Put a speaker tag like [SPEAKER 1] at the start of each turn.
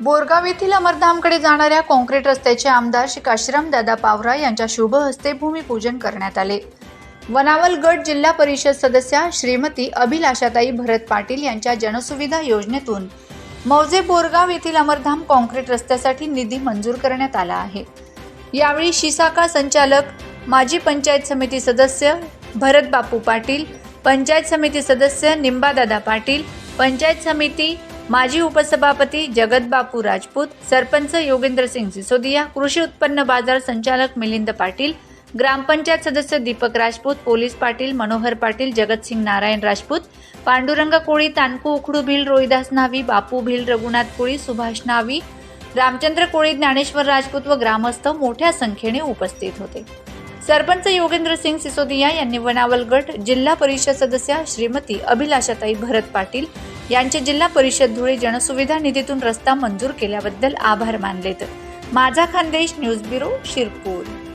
[SPEAKER 1] बोरगाव येथील अमरधामकडे जाणाऱ्या कॉन्क्रीट रस्त्याचे आमदार श्री काशीराम दादा पावरा यांच्या शुभ हस्ते भूमिपूजन करण्यात आले. वनावल गट जिल्हा परिषद सदस्या श्रीमती अभिलाषाताई भरत पाटील यांच्या जनसुविधा योजनेतून मौजे बोरगाव येथील अमरधाम कॉन्क्रीट रस्त्यासाठी निधी मंजूर करण्यात आला आहे. यावेळी शिसाका संचालक माजी पंचायत समिती सदस्य भरत बापू पाटील पंचायत समिती सदस्य निंबादादा पाटील पंचायत समिती माजी उपसभापती जगतबापू राजपूत सरपंच योगेंद्र सिंग सिसोदिया कृषी उत्पन्न बाजार संचालक मिलिंद पाटील ग्रामपंचायत सदस्य दीपक राजपूत पोलीस पाटील मनोहर पाटील जगतसिंग नारायण राजपूत पांडुरंग कोळी तानकू उखडू भिल रोहिदास नावी बापू भिल रघुनाथ कोळी सुभाष नावी रामचंद्र कोळी ज्ञानेश्वर राजपूत व ग्रामस्थ मोठ्या संख्येने उपस्थित होते. सरपंच योगेंद्र सिंग सिसोदिया यांनी वनावल गट जिल्हा परिषद सदस्या श्रीमती अभिलाषाताई भरत पाटील यांचे जिल्हा परिषद धुळे जनसुविधा निधीतून रस्ता मंजूर केल्याबद्दल आभार मानलेत. माझा खानदेश न्यूज ब्युरो शिरपूर.